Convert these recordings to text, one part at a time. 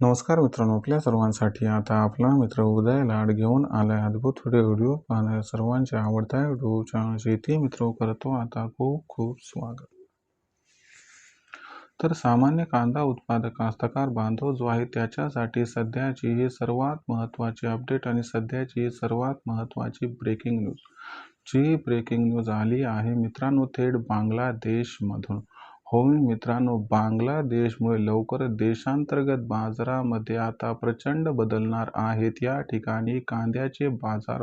नमस्कार मित्रांनो आपल्या सर्वांसाठी आता आपला मित्र उदय लाड घेऊन आलाय अद्भुत व्हिडिओ व्हिडिओ पाहणाऱ्या सर्वांच्या आवडत्या व्हिडिओच्या शेती मित्र करतो आता खूप खूप स्वागत. तर सामान्य कांदा उत्पादक कास्तकार बांधव जो आहे त्याच्यासाठी सध्याची ही सर्वात महत्त्वाची अपडेट आणि सध्याची ही सर्वात महत्त्वाची ब्रेकिंग न्यूज जी ब्रेकिंग न्यूज आली आहे मित्रांनो थेट बांगलादेशमधून. हो मित्रांनो बांगलादेशमुळे लवकर देशांतर्गत बाजारामध्ये आता प्रचंड बदलणार आहेत. या ठिकाणी कांद्याचे बाजार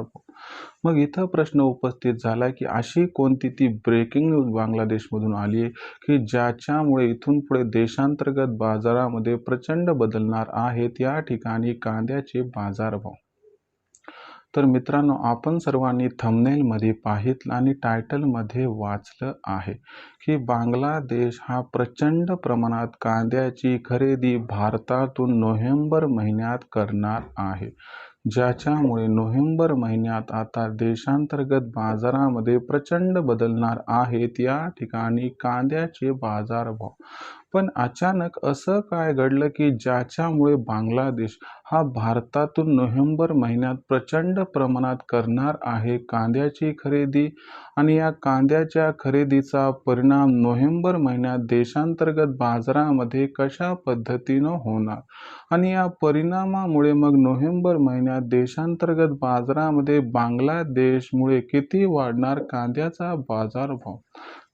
मग इथं प्रश्न उपस्थित झाला की अशी कोणती ती ब्रेकिंग न्यूज बांगलादेशमधून आली आहे की ज्याच्यामुळे इथून पुढे देशांतर्गत बाजारामध्ये प्रचंड बदलणार आहेत? या ठिकाणी कांद्याचे बाजारभाव तर मित्रांनो आपण सर्वांनी थंबनेलमध्ये पाहितलं आणि टायटलमध्ये वाचलं आहे की बांगलादेश हा प्रचंड प्रमाणात कांद्याची खरेदी भारतातून नोव्हेंबर महिन्यात करणार आहे. ज्याच्यामुळे नोव्हेंबर महिन्यात आता देशांतर्गत बाजारामध्ये प्रचंड बदलणार आहेत. या ठिकाणी कांद्याचे बाजारभाव पण अचानक असं काय घडलं की ज्याच्यामुळे बांगलादेश हा भारतातून नोव्हेंबर महिन्यात प्रचंड प्रमाणात करणार आहे कांद्याची खरेदी? आणि या कांद्याच्या खरेदीचा परिणाम नोव्हेंबर महिन्यात देशांतर्गत बाजारामध्ये कशा पद्धतीनं होणार? आणि या परिणामामुळे मग नोव्हेंबर महिन्यात देशांतर्गत बाजारामध्ये बांगलादेशमुळे किती वाढणार कांद्याचा बाजारभाव?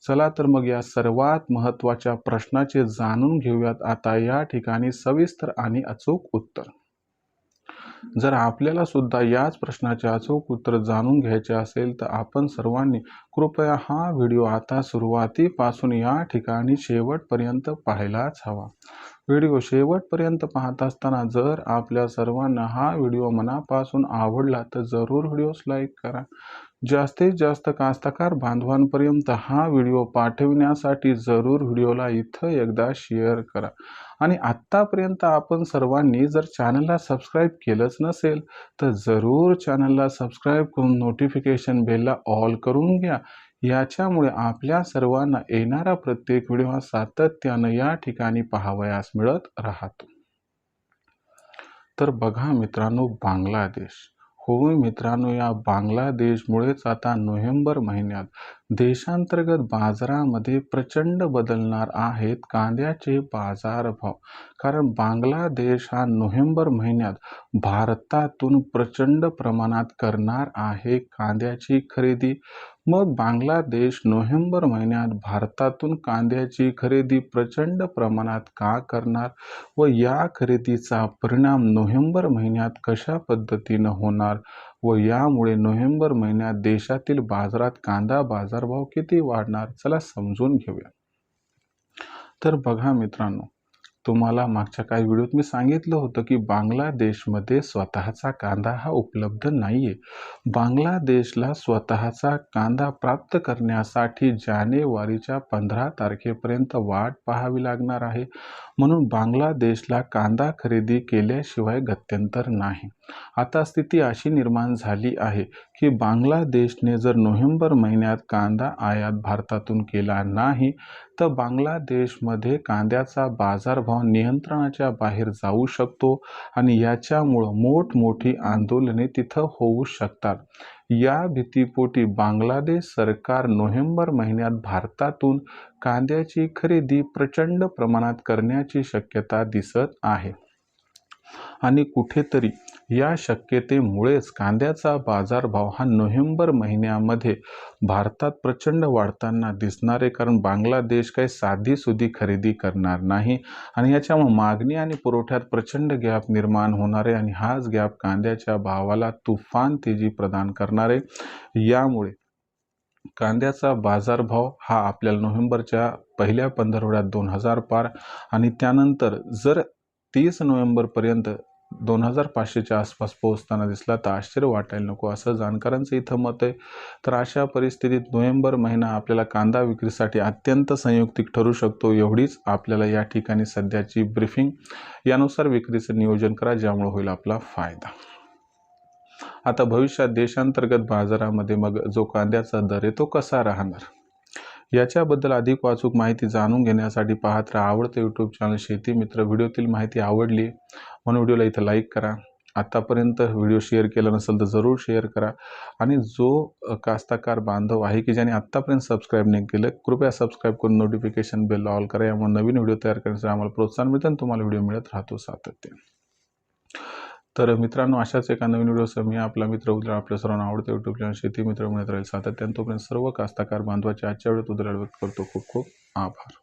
चला तर मग या सर्वात महत्त्वाच्या प्रश्नाचे जाणून घेऊयात. आता या ठिकाणी सविस्तर आणि अचूक उत्तर. जर आपल्याला सुद्धा याच प्रश्नाचे अचूक उत्तर जाणून घ्यायचे असेल तर आपण सर्वांनी कृपया हा व्हिडिओ आता सुरुवातीपासून या ठिकाणी शेवटपर्यंत पाहायलाच हवा. व्हिडिओ शेवटपर्यंत पाहत असताना जर आपल्या सर्वांना हा व्हिडिओ मनापासून आवडला तर जरूर व्हिडिओस लाईक करा. जास्तीत जास्त कास्तकार बांधवांपर्यंत हा व्हिडिओ पाठविण्यासाठी जरूर व्हिडिओला इथं एकदा शेअर करा. आणि आत्तापर्यंत आपण सर्वांनी जर चॅनलला सबस्क्राईब केलंच नसेल तर जरूर चॅनलला सबस्क्राईब करून नोटिफिकेशन बेलला ऑल करून घ्या. याच्यामुळे आपल्या सर्वांना येणारा प्रत्येक व्हिडिओ हा सातत्यानं या ठिकाणी पाहावयास मिळत राहतो. तर बघा मित्रांनो बांगलादेश. हो मित्रांनो या बांगलादेशमुळेच आता नोव्हेंबर महिन्यात देशांतर्गत बाजारामध्ये प्रचंड बदलणार आहेत कांद्याचे बाजारभाव. कारण बांगलादेश हा नोव्हेंबर महिन्यात भारतातून प्रचंड प्रमाणात करणार आहे कांद्याची खरेदी. मग बांगलादेश नोव्हेंबर महिन्यात भारतातून कांद्याची खरेदी प्रचंड प्रमाणात का करणार व या खरेदीचा परिणाम नोव्हेंबर महिन्यात कशा पद्धतीनं होणार व यामुळे नोव्हेंबर महिन्यात देशातील बाजारात कांदा बाजारभाव किती वाढणार? चला समजून घेऊया. तर बघा मित्रांनो तुम्हाला मागच्या काही व्हिडिओत मी सांगितलं होतं की बांगलादेशमध्ये स्वतःचा कांदा हा उपलब्ध नाही आहे बांगलादेशला स्वतःचा कांदा प्राप्त करण्यासाठी जानेवारीच्या पंधरा तारखेपर्यंत वाट पाहावी लागणार आहे. म्हणून बांगलादेशला कांदा खरेदी केल्याशिवाय गत्यंतर नाही. आता स्थिती अशी निर्माण झाली आहे की बांगलादेशने जर नोव्हेंबर महिन्यात कांदा आयात भारतातून केला नाही तर बांगलादेशमध्ये कांद्याचा बाजारभाव नियंत्रणाच्या बाहेर जाऊ शकतो आणि याच्यामुळं मोठमोठी आंदोलने तिथं होऊ शकतात. या भीतीपोटी बांगलादेश सरकार नोव्हेंबर महिन्यात भारतातून कांद्याची खरेदी प्रचंड प्रमाणात करण्याची शक्यता दिसत आहे. आणि कुठेतरी या शक्यतेमुळेच कांद्याचा बाजारभाव हा नोव्हेंबर महिन्यामध्ये भारतात प्रचंड वाढताना दिसणार आहे कारण बांगलादेश काही साधीसुधी खरेदी करणार नाही आणि याच्यामुळे मागणी आणि पुरवठ्यात प्रचंड गॅप निर्माण होणार आहे आणि हाच गॅप कांद्याच्या भावाला तुफान तेजी प्रदान करणार आहे. यामुळे कांद्याचा बाजारभाव हा आपल्याला नोव्हेंबरच्या पहिल्या पंधरवड्यात दोन हजार पार आणि त्यानंतर जर तीस नोव्हेंबरपर्यंत दोन हजार पाचशेच्या आसपास पोहोचताना दिसला तर आश्चर्य वाटायला नको असं जाणकारांचं इथं मत आहे. तर अशा परिस्थितीत नोव्हेंबर महिना आपल्याला कांदा विक्रीसाठी अत्यंत संयुक्तिक ठरू शकतो एवढीच आपल्याला या ठिकाणी सध्याची ब्रीफिंग यानुसार विक्रीचं नियोजन करा ज्यामुळे होईल आपला फायदा. आता भविष्यात देशांतर्गत बाजारामध्ये मग जो कांद्याचा दर आहे तो कसा राहणार? याच्याबद्दल अधिक वाचूक माहिती जाणून घेण्यासाठी पाहत राहा आवडतं यूट्यूब चॅनल शेती मित्र. व्हिडिओतील माहिती आवडली म्हणून व्हिडिओला इथं लाईक करा. आत्तापर्यंत व्हिडिओ शेअर केला नसेल तर जरूर शेअर करा. आणि जो कास्ताकार कास्तकार बांधव आहे की ज्याने आत्तापर्यंत सबस्क्राईब नाही केलं कृपया सबस्क्राईब करून नोटिफिकेशन बेल ऑल करा. यामुळे नवीन व्हिडिओ तयार करण्यासाठी आम्हाला प्रोत्साहन मिळतं आणि तुम्हाला व्हिडिओ मिळत राहतो सातत्याने तर मित्रांनो अशाच एका नवीन व्हिडिओसह मी आपला मित्र उद्या आपल्या सर्वांना आवडते यूट्यूब चॅनल शेती मित्र मिळत राहील. सातत्यानं तोपर्यंत सर्व कास्तकार बांधवाचे आजच्या वेळेत उद्या व्यक्त करतो. खूप खूप आभार.